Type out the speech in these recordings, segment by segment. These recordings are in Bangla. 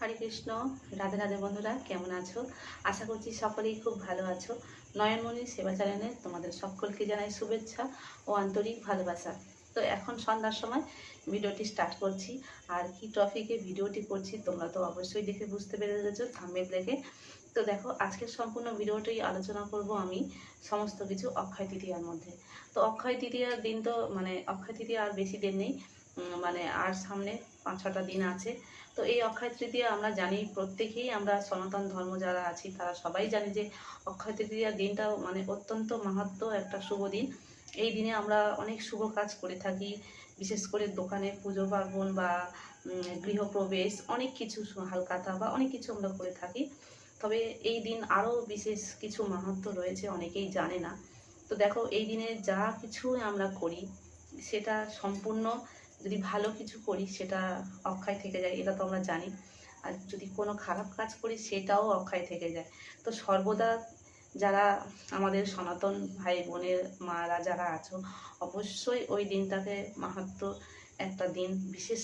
হরে কৃষ্ণ। রাধে রাধে বন্ধুরা, কেমন আছো? আশা করছি সকলেই খুব ভালো আছো। নয়নমণি সেবা চ্যানেলে তোমাদের সকলকে জানাই শুভেচ্ছা ও আন্তরিক ভালোবাসা। তো এখন সন্ধ্যার সময় ভিডিওটি স্টার্ট করছি। আর কি টপিকে ভিডিওটি করছি তোমরা তো অবশ্যই দেখে বুঝতে পেরে গেছো থাম্বেল দেখে। তো দেখো আজকের সম্পূর্ণ ভিডিওটি আলোচনা করব আমি সমস্ত কিছু অক্ষয় তৃতীয়ার মধ্যে। তো অক্ষয় তৃতীয়ার দিন তো মানে অক্ষয় তৃতীয়া আর বেশি দিন নেই। মানে আর সামনে পাঁচ ছটা দিন আছে। তো এই অক্ষয় তৃতীয়া আমরা জানি প্রত্যেকেই, আমরা সনাতন ধর্ম যারা আছি, তারা সবাই জানি যে অক্ষয় তৃতীয়ার দিনটা মানে অত্যন্ত মাহাত্ম একটা শুভ দিন। এই দিনে আমরা অনেক শুভ কাজ করে থাকি, বিশেষ করে দোকানে পুজো পার্বণ বা গৃহপ্রবেশ, অনেক কিছু হালকাতা বা অনেক কিছু আমরা করে থাকি। তবে এই দিন আরও বিশেষ কিছু মাহাত্ম রয়েছে, অনেকেই জানে না। তো দেখো, এই দিনে যা কিছু আমরা করি, সেটা সম্পূর্ণ যদি ভালো কিছু করি, সেটা অক্ষয় থেকে যায়, এটা তো আমরা জানি। আর যদি কোনো খারাপ কাজ করি, সেটাও অক্ষয় থেকে যায়। তো সর্বদা যারা আমাদের সনাতন ভাই বোনের মারা যারা আছো, অবশ্যই ওই দিনটাকে মাহাত্ম একটা দিন, বিশেষ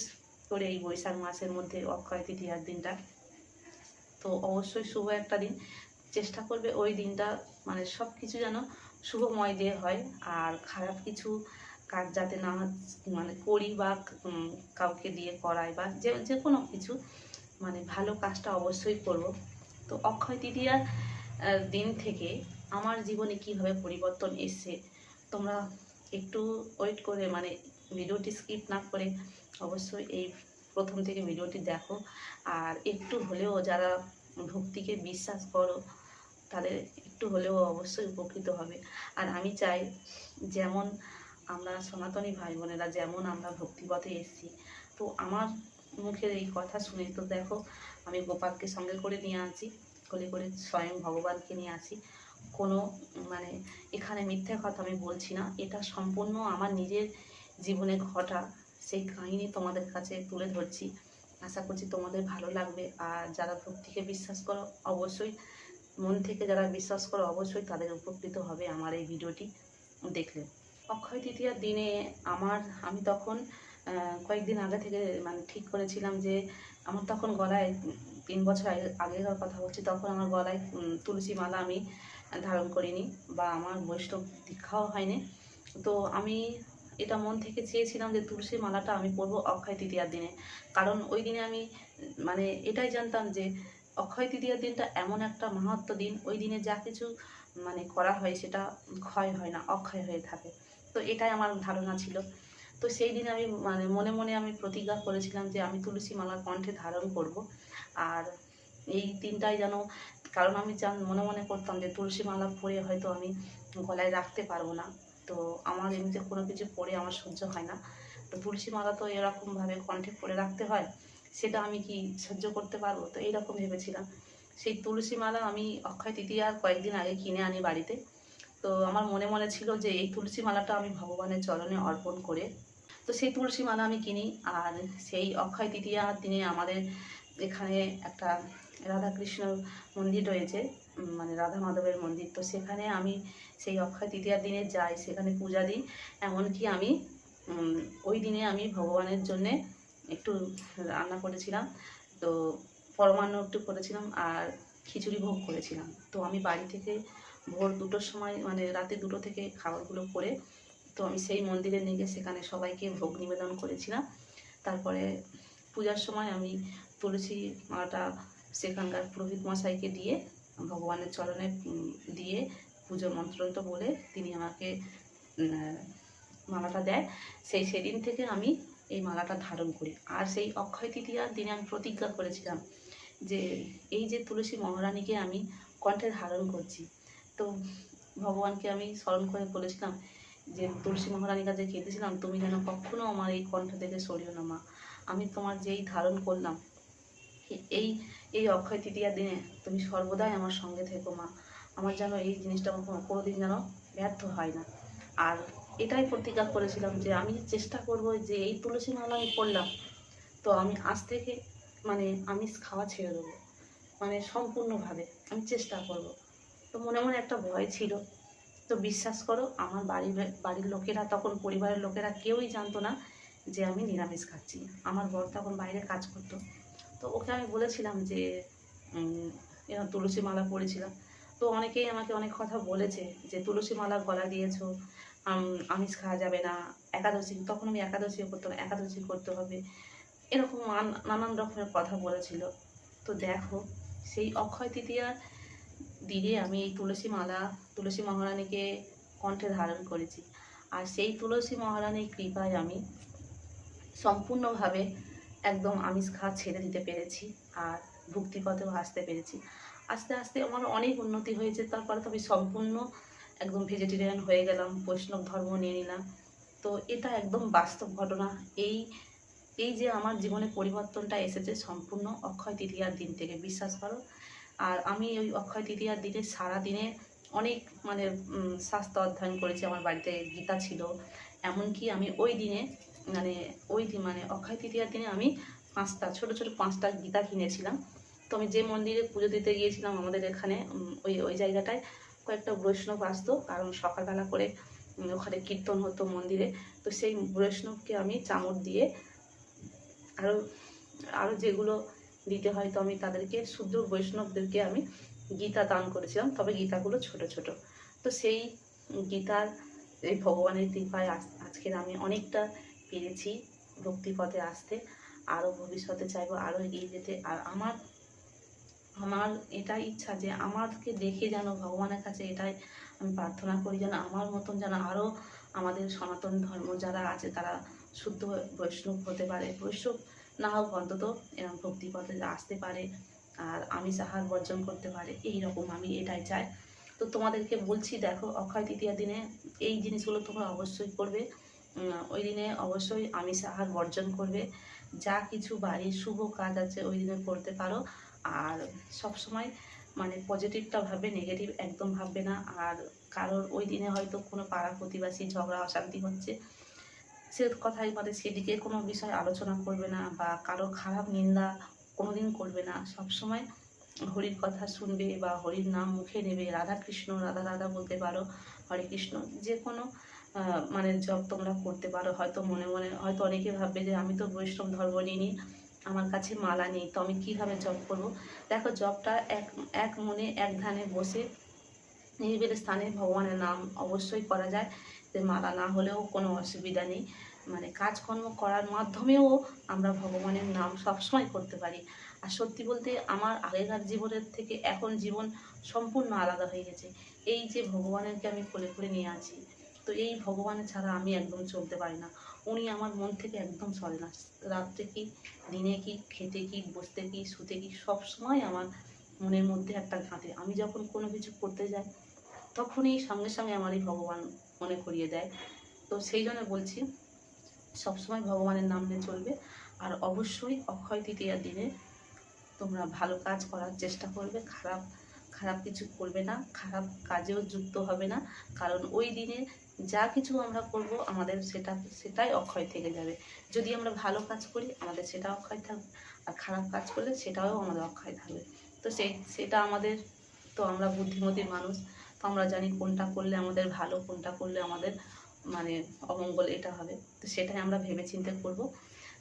করে এই বৈশাখ মাসের মধ্যে অক্ষয় তৃতীয়ার দিনটা। তো অবশ্যই শুভ একটা দিন। চেষ্টা করবে ওই দিনটা মানে সব কিছু যেন শুভময় দিয়ে হয়। আর খারাপ কিছু কাজ যাতে না মানে করি বা কাউকে দিয়ে করাই বা যে যে কোনো কিছু মানে ভালো কাজটা অবশ্যই করব। তো অক্ষয় তৃতীয়ার দিন থেকে আমার জীবনে কীভাবে পরিবর্তন এসছে, তোমরা একটু ওয়েট করে মানে ভিডিওটি স্কিপ না করে অবশ্যই এই প্রথম থেকে ভিডিওটি দেখো। আর একটু হলেও যারা ভক্তিকে বিশ্বাস করো, তাদের একটু হলেও অবশ্যই উপকৃত হবে। আর আমি চাই যেমন আমরা সনাতনী ভাই বোনেরা যেমন আমরা ভক্তিপথে এসেছি, তো আমার মুখের এই কথা শুনে তো দেখো, আমি গোপালকে সঙ্গে করে নিয়ে আসি কোলে করে স্বয়ং ভগবানকে নিয়ে আসি। কোনো মানে এখানে মিথ্যা কথা আমি বলছি না, এটা সম্পূর্ণ আমার নিজের জীবনে ঘটা, সেই কাহিনী তোমাদের কাছে তুলে ধরছি। আশা করছি তোমাদের ভালো লাগবে, আর যারা ভক্তিকে বিশ্বাস করো, অবশ্যই, মন থেকে যারা বিশ্বাস করো, অবশ্যই তাদের উপকৃত হবে আমার এই ভিডিওটি দেখলে। অক্ষয় তৃতীয়ার দিনে আমার, আমি তখন কয়েকদিন আগে থেকে মানে ঠিক করেছিলাম যে, আমার তখন গলায় তিন বছর আগে, আগেকার কথা বলছি, তখন আমার গলায় তুলসী মালা আমি ধারণ করিনি বা আমার বৈষ্ণব দীক্ষাও হয়নি। তো আমি এটা মন থেকে চেয়েছিলাম যে তুলসী মালাটা আমি পরবো অক্ষয় তৃতীয়ার দিনে। কারণ ওই দিনে আমি মানে এটাই জানতাম যে অক্ষয় তৃতীয়ার দিনটা এমন একটা মাহাত্ম দিন। ওই দিনে যা কিছু মানে করা হয় সেটা ক্ষয় হয় না, অক্ষয় হয়ে থাকে। তো এটাই আমার ধারণা ছিল। তো সেই দিন আমি মানে মনে মনে আমি প্রতিজ্ঞা করেছিলাম যে আমি তুলসী মালা কণ্ঠে ধারণ করব। আর এই দিনটাই যেন, কারণ আমি জান মনে মনে করতাম যে তুলসী মালা পরে হয়তো আমি গলায় রাখতে পারব না। তো আমার এমনিতে কোনো কিছু পরে আমার সহ্য হয় না। তো তুলসী মালা তো এরকমভাবে কণ্ঠে পরে রাখতে হয়, সেটা আমি কি সহ্য করতে পারব? তো এইরকম ভেবেছিলাম। সেই তুলসী মালা আমি অক্ষয় তৃতীয়ার কয়েকদিন আগে কিনে আনি বাড়িতে। তো আমার মনে মনে ছিল যে এই তুলসী মালাটা আমি ভগবানের চরণে অর্পণ করে, তো সেই তুলসী মালা আমি কিনি। আর সেই অক্ষয় তৃতীয়ার দিনে আমাদের এখানে একটা রাধাকৃষ্ণ মন্দির রয়েছে মানে রাধা মাধবের মন্দির। তো সেখানে আমি সেই অক্ষয় তৃতীয়ার দিনে যাই, সেখানে পূজা দিই। এমনকি আমি ওই দিনে আমি ভগবানের জন্যে একটু রান্না করেছিলাম, তো পরমান্ন একটু করেছিলাম আর খিচুড়ি ভোগ করেছিলাম। তো আমি বাড়ি থেকে ভোর দুটোর সময় মানে রাতে দুটো থেকে খাবারগুলো করে, তো আমি সেই মন্দিরে নিয়ে গিয়ে সেখানে সবাইকে ভোগ নিবেদন করেছিলাম। তারপরে পূজার সময় আমি তুলসী মালাটা সেখানকার পুরোহিত মশাইকে দিয়ে, ভগবানের চরণে দিয়ে পুজো মন্ত্রন্ত বলে তিনি আমাকে মালাটা দেয়। সেই সেদিন থেকে আমি এই মালাটা ধারণ করি। আর সেই অক্ষয় তৃতীয়ার দিনে আমি প্রতিজ্ঞা করেছিলাম যে, এই যে তুলসী মহারানীকে আমি কণ্ঠে ধারণ করছি তো ভগবানকে আমি স্মরণ করে বলেছিলাম যে, তুলসী মহারানীর কাছে কেঁদেছিলাম, তুমি যেন কখনো আমার এই কণ্ঠ থেকে সরিও না, মা। আমি তোমার যেই ধারণ করলাম, এই এই অক্ষয় তৃতীয়ার দিনে তুমি সর্বদাই আমার সঙ্গে থেকো, মা। আমার যেন এই জিনিসটা কোনো- কোনোদিন যেন ব্যর্থ হয় না। আর এটাই প্রতিজ্ঞা করেছিলাম যে, আমি চেষ্টা করব যে, এই তুলসী মালা আমি পড়লাম তো আমি আজ থেকে মানে আমি খাওয়া ছেড়ে দেবো। মানে সম্পূর্ণভাবে আমি চেষ্টা করব। তো মনে মনে একটা ভয় ছিল। তো বিশ্বাস করো, আমার বাড়ির বাড়ির লোকেরা তখন পরিবারের লোকেরা কেউই জানতো না যে আমি নিরামিষ খাচ্ছি। আমার বর তখন বাইরে কাজ করতো। তো ওকে আমি বলেছিলাম যে এরকম তুলসী মালা পরেছিলাম তো অনেকেই আমাকে অনেক কথা বলেছে যে, তুলসী মালা গলা দিয়েছ, আম- আমিষ খাওয়া যাবে না, একাদশী। তখন আমি একাদশীও করতাম, একাদশী করতে হবে। এরকম নানান রকমের কথা বলেছিল। তো দেখো, সেই অক্ষয় তৃতীয়ার দিনে আমি এই তুলসী মালা, তুলসী মহারানীকে কণ্ঠে ধারণ করেছি। আর সেই তুলসী মহারানীর কৃপায় আমি সম্পূর্ণভাবে একদম আমিষ খাওয়া ছেড়ে দিতে পেরেছি আর ভক্তিপথেও আসতে পেরেছি। আস্তে আস্তে আমার অনেক উন্নতি হয়েছে, তারপরে তো আমি সম্পূর্ণ একদম ভেজিটেরিয়ান হয়ে গেলাম, বৈষ্ণব ধর্ম নিয়ে নিলাম। তো এটা একদম বাস্তব ঘটনা। এই এই যে আমার জীবনে পরিবর্তনটা এসেছে, সম্পূর্ণ অক্ষয় তৃতীয়ার দিন থেকে। বিশ্বাস করো আর আমি ওই অক্ষয় তৃতীয়ার দিনে সারা দিনে অনেক মানে শাস্ত্র অধ্যয়ন করেছি। আমার বাড়িতে গীতা ছিল। এমনকি আমি ওই দিনে মানে ওই দিন মানে অক্ষয় তৃতীয়ার দিনে আমি পাঁচটা, ছোট ছোট পাঁচটা গীতা কিনেছিলাম। তো আমি যে মন্দিরে পুজো দিতে গিয়েছিলাম আমাদের এখানে ওই ওই জায়গাটায়, কয়েকটা বৈষ্ণব আসতো। কারণ সকালবেলা করে ওখানে কীর্তন হতো মন্দিরে। তো সেই বৈষ্ণবকে আমি চামড় দিয়ে আরও আরও যেগুলো দিতে হয় তো আমি তাদেরকে, শুদ্ধ বৈষ্ণবদেরকে আমি গীতা দান করেছিলাম, তবে গীতাগুলো ছোট ছোট। তো সেই গীতার এই ভগবানের কৃপায় আজ- আজকের আমি অনেকটা পেরেছি ভক্তিপথে আসতে। আরও ভবিষ্যতে চাইব, আরও এগিয়ে যেতে। আর আমার আমার এটা ইচ্ছা যে আমাকে দেখে যেন ভগবানের কাছে এটাই আমি প্রার্থনা করি, যেন আমার মতন যেন আরও আমাদের সনাতন ধর্ম যারা আছে, তারা শুদ্ধ বৈষ্ণব হতে পারে। বৈষ্ণব না হোক অন্তত এরকম ভক্তিপথে আসতে পারে আর আমি আহার বর্জন করতে পারে এই রকম আমি এটাই চাই। তো তোমাদেরকে বলছি, দেখো, অক্ষয় তৃতীয়া দিনে এই জিনিসগুলো তোমরা অবশ্যই করবে। ওই দিনে অবশ্যই আমিষ আহার বর্জন করবে। যা কিছু বাড়ির শুভ কাজ আছে ওই দিনে করতে পারো। আর সব সময় মানে পজিটিভটা ভাববে নেগেটিভ একদম ভাববে না। আর কারোর ওই দিনে হয়তো কোনো পাড়া প্রতিবাসী ঝগড়া, অশান্তি হচ্ছে। সে কথাই মানে সেদিকে কোনো বিষয় আলোচনা করবে না বা কারও খারাপ নিন্দা কোনোদিন করবে না। সব সময় হরির কথা শুনবে বা হরির নাম মুখে নেবে। রাধা কৃষ্ণ রাধা রাধা বলতে পারো, হরে কৃষ্ণ, যে কোনো মানে জব তোমরা করতে পারো। হয়তো মনে মনে, হয়তো অনেকে ভাববে যে আমি তো বৈষ্ণব ধর্ম নিই আমার কাছে মালা নেই, তো আমি কীভাবে জব করব? দেখো জবটা এক এক মনে এক ধ্যানে বসে নিরিবিল স্থানে ভগবানের নাম অবশ্যই করা যায়। যে মালা না হলেও কোনো অসুবিধা নেই। মানে কাজকর্ম করার মাধ্যমেও আমরা ভগবানের নাম সবসময় করতে পারি। আর সত্যি বলতে আমার আগেকার জীবনের থেকে এখন জীবন সম্পূর্ণ আলাদা হয়ে গেছে। এই যে ভগবানেরকে আমি কোলে করে নিয়ে আছি, তো এই ভগবানের ছাড়া আমি একদম চলতে পারি না। উনি আমার মন থেকে একদম সরে না। রাত্রে কি, দিনে কি, খেতে কি, বসতে কি, শুতে কি সব সময় আমার মনের মধ্যে একটা ঘাঁটে। আমি যখন কোনো কিছু করতে যাই, তখনই সঙ্গে সঙ্গে আমার এই ভগবান মনে করিয়ে দেয়। তো সেই জন্য বলছি, সবসময় ভগবানের নাম নিয়ে চলবে। আর অবশ্যই অক্ষয় তৃতীয়ার দিনে তোমরা ভালো কাজ করার চেষ্টা করবে। খারাপ খারাপ কিছু করবে না। খারাপ কাজেও যুক্ত হবে না। কারণ ওই দিনে যা কিছু আমরা করব, আমাদের সেটা, সেটাই অক্ষয় থেকে যাবে। যদি আমরা ভালো কাজ করি, আমাদের সেটা অক্ষয় থাকবে। আর খারাপ কাজ করলে সেটাও আমাদের অক্ষয় থাকবে। তো সেই, সেটা আমাদের, তো আমরা বুদ্ধিমতী মানুষ। আমরা জানি কোনটা করলে আমাদের ভালো, কোনটা করলে আমাদের মানে অমঙ্গল এটা হবে। তো সেটাই আমরা ভেবে চিন্তে করব।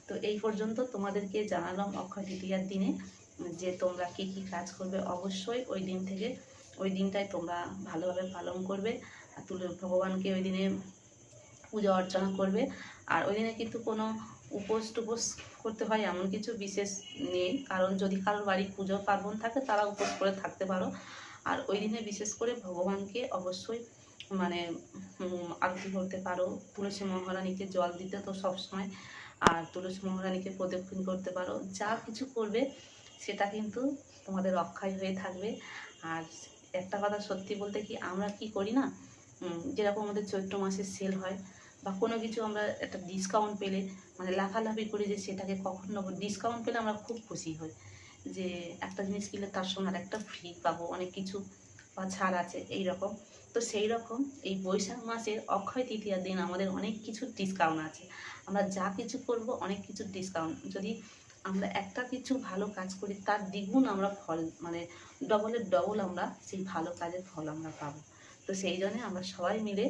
তো এই পর্যন্ত তোমাদেরকে জানালাম অক্ষয় তৃতীয়ার দিনে যে তোমরা কী কী কাজ করবে। অবশ্যই ওই দিন থেকে, ওই দিনটাই তোমরা ভালোভাবে পালন করবে। আর তুলে, ভগবানকে ওই দিনে পূজা অর্চনা করবে। আর ওই দিনে কিন্তু কোনো উপোস টুপোস করতে হয় এমন কিছু বিশেষ নেই। কারণ যদি কারোর বাড়ি পুজো পার্বণ থাকে, তারা উপোস করে থাকতে পারো। আর ওই দিনে বিশেষ করে ভগবানকে অবশ্যই মানে আরতি করতে পারো। তুলসী মহারানীকে জল দিতে তো সবসময়, আর তুলসী মহারানীকে প্রদক্ষিণ করতে পারো। যা কিছু করবে, সেটা কিন্তু তোমাদের অক্ষয় হয়ে থাকবে। আর একটা কথা সত্যি বলতে কি, আমরা কি করি না যেরকম আমাদের চৈত্র মাসে সেল হয়, বা কোনো কিছু আমরা একটা ডিসকাউন্ট পেলে মানে লাফালাফি করি যে সেটাকে কখন ডিসকাউন্ট পেলে আমরা খুব খুশি হই। যে একটা জিনিস কিনলে তার সঙ্গে আর একটা ফ্রি পাবো, অনেক কিছু বা ছাড় আছে এই রকম তো সেই রকম এই বৈশাখ মাসের অক্ষয় তৃতীয়ার দিন আমাদের অনেক কিছু ডিসকাউন্ট আছে। আমরা যা কিছু করব, অনেক কিছু ডিসকাউন্ট যদি আমরা একটা কিছু ভালো কাজ করি, তার দ্বিগুণ আমরা ফল মানে ডবলের ডবল আমরা সেই ভালো কাজের ফল আমরা পাবো। তো সেই জন্যে আমরা সবাই মিলে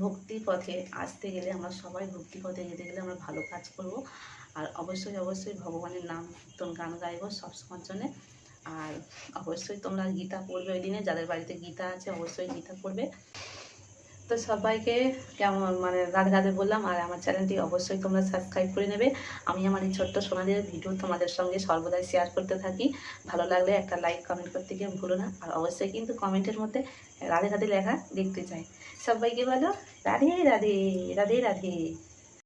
ভক্তি পথে আসতে গেলে, আমরা সবাই ভক্তি পথে যেতে গেলে আমরা ভালো কাজ করব। আর অবশ্যই অবশ্যই ভগবানের নাম কীর্তন গান গাইবো সবসময়ের জন্যে আর অবশ্যই তোমরা গীতা পড়বে ওই দিনে, যাদের বাড়িতে গীতা আছে অবশ্যই গীতা পড়বে। তো সবাইকে কেমন মানে রাধে রাধে বললাম, আর আমার চ্যানেলটি অবশ্যই তোমরা সাবস্ক্রাইব করে নেবে। আমি আমার এই ছোট্ট সোনাদের ভিডিও তোমাদের সঙ্গে সর্বদাই শেয়ার করতে থাকি। ভালো লাগলে একটা লাইক কমেন্ট করতে গিয়ে ভুলো না। আর অবশ্যই কিন্তু কমেন্টের মধ্যে রাধে রাধে লেখা দেখতে চাই। সবাইকে বলো, রাধে রাধে রাধে রাধে।